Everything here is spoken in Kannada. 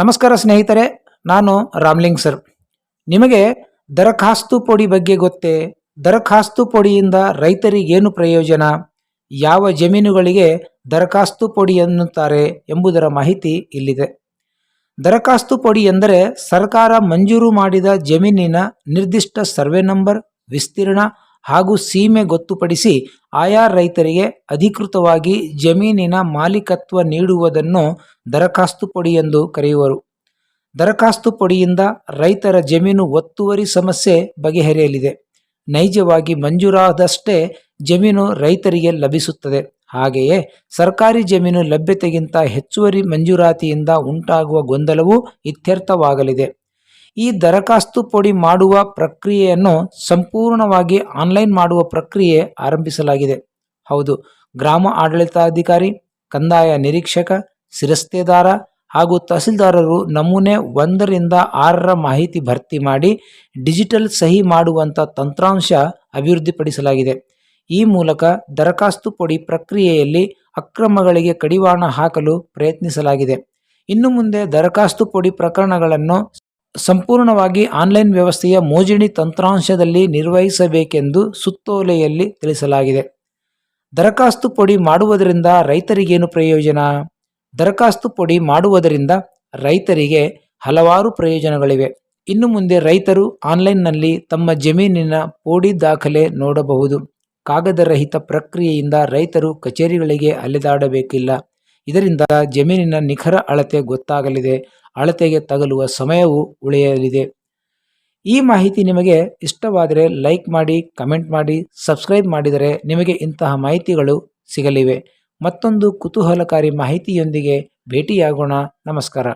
ನಮಸ್ಕಾರ ಸ್ನೇಹಿತರೆ, ನಾನು ರಾಮ್ಲಿಂಗ್ ಸರ್. ನಿಮಗೆ ದರಖಾಸ್ತು ಪೊಡಿ ಬಗ್ಗೆ ಗೊತ್ತೇ? ದರಖಾಸ್ತು ಪೊಡಿಯಿಂದ ರೈತರಿಗೇನು ಪ್ರಯೋಜನ? ಯಾವ ಜಮೀನುಗಳಿಗೆ ದರಖಾಸ್ತು ಪೊಡಿ ಎನ್ನುತ್ತಾರೆ ಎಂಬುದರ ಮಾಹಿತಿ ಇಲ್ಲಿದೆ. ದರಖಾಸ್ತು ಪೊಡಿ ಎಂದರೆ ಸರ್ಕಾರ ಮಂಜೂರು ಮಾಡಿದ ಜಮೀನಿನ ನಿರ್ದಿಷ್ಟ ಸರ್ವೆ ನಂಬರ್, ವಿಸ್ತೀರ್ಣ ಹಾಗೂ ಸೀಮೆ ಗೊತ್ತುಪಡಿಸಿ ಆಯಾ ರೈತರಿಗೆ ಅಧಿಕೃತವಾಗಿ ಜಮೀನಿನ ಮಾಲೀಕತ್ವ ನೀಡುವುದನ್ನು ದರಖಾಸ್ತು ಪಡಿ ಎಂದು ಕರೆಯುವರು. ದರಖಾಸ್ತು ಪಡಿಯಿಂದ ರೈತರ ಜಮೀನು ಒತ್ತುವರಿ ಸಮಸ್ಯೆ ಬಗೆಹರಿಯಲಿದೆ. ನೈಜವಾಗಿ ಮಂಜೂರಾದಷ್ಟೇ ಜಮೀನು ರೈತರಿಗೆ ಲಭಿಸುತ್ತದೆ. ಹಾಗೆಯೇ ಸರ್ಕಾರಿ ಜಮೀನು ಲಭ್ಯತೆಗಿಂತ ಹೆಚ್ಚುವರಿ ಮಂಜೂರಾತಿಯಿಂದ ಉಂಟಾಗುವ ಗೊಂದಲವೂ ಇತ್ಯರ್ಥವಾಗಲಿದೆ. ಈ ದರಖಾಸ್ತು ಪೊಡಿ ಮಾಡುವ ಪ್ರಕ್ರಿಯೆಯನ್ನು ಸಂಪೂರ್ಣವಾಗಿ ಆನ್ಲೈನ್ ಮಾಡುವ ಪ್ರಕ್ರಿಯೆ ಆರಂಭಿಸಲಾಗಿದೆ. ಹೌದು, ಗ್ರಾಮ ಆಡಳಿತಾಧಿಕಾರಿ, ಕಂದಾಯ ನಿರೀಕ್ಷಕ, ಶಿರಸ್ತೆದಾರ ಹಾಗೂ ತಹಸೀಲ್ದಾರರು ನಮೂನೆ ಒಂದರಿಂದ ಆರರ ಮಾಹಿತಿ ಭರ್ತಿ ಮಾಡಿ ಡಿಜಿಟಲ್ ಸಹಿ ಮಾಡುವಂಥ ತಂತ್ರಾಂಶ ಅಭಿವೃದ್ಧಿಪಡಿಸಲಾಗಿದೆ. ಈ ಮೂಲಕ ದರಖಾಸ್ತು ಪೊಡಿ ಪ್ರಕ್ರಿಯೆಯಲ್ಲಿ ಅಕ್ರಮಗಳಿಗೆ ಕಡಿವಾಣ ಹಾಕಲು ಪ್ರಯತ್ನಿಸಲಾಗಿದೆ. ಇನ್ನು ಮುಂದೆ ದರಖಾಸ್ತು ಪೊಡಿ ಪ್ರಕರಣಗಳನ್ನು ಸಂಪೂರ್ಣವಾಗಿ ಆನ್ಲೈನ್ ವ್ಯವಸ್ಥೆಯ ಮೋಜಿಣಿ ತಂತ್ರಾಂಶದಲ್ಲಿ ನಿರ್ವಹಿಸಬೇಕೆಂದು ಸುತ್ತೋಲೆಯಲ್ಲಿ ತಿಳಿಸಲಾಗಿದೆ. ದರಖಾಸ್ತು ಪೊಡಿ ಮಾಡುವುದರಿಂದ ರೈತರಿಗೇನು ಪ್ರಯೋಜನ? ದರಖಾಸ್ತು ಪೊಡಿ ಮಾಡುವುದರಿಂದ ರೈತರಿಗೆ ಹಲವಾರು ಪ್ರಯೋಜನಗಳಿವೆ. ಇನ್ನು ಮುಂದೆ ರೈತರು ಆನ್ಲೈನ್ನಲ್ಲಿ ತಮ್ಮ ಜಮೀನಿನ ಪೋಡಿ ದಾಖಲೆ ನೋಡಬಹುದು. ಕಾಗದರಹಿತ ಪ್ರಕ್ರಿಯೆಯಿಂದ ರೈತರು ಕಚೇರಿಗಳಿಗೆ ಅಲೆದಾಡಬೇಕಿಲ್ಲ. ಇದರಿಂದ ಜಮೀನಿನ ನಿಖರ ಅಳತೆ ಗೊತ್ತಾಗಲಿದೆ. ಅಳತೆಗೆ ತಗಲುವ ಸಮಯವೂ ಉಳಿಯಲಿದೆ. ಈ ಮಾಹಿತಿ ನಿಮಗೆ ಇಷ್ಟವಾದರೆ ಲೈಕ್ ಮಾಡಿ, ಕಮೆಂಟ್ ಮಾಡಿ, ಸಬ್ಸ್ಕ್ರೈಬ್ ಮಾಡಿದರೆ ನಿಮಗೆ ಇಂತಹ ಮಾಹಿತಿಗಳು ಸಿಗಲಿವೆ. ಮತ್ತೊಂದು ಕುತೂಹಲಕಾರಿ ಮಾಹಿತಿಯೊಂದಿಗೆ ಭೇಟಿಯಾಗೋಣ. ನಮಸ್ಕಾರ.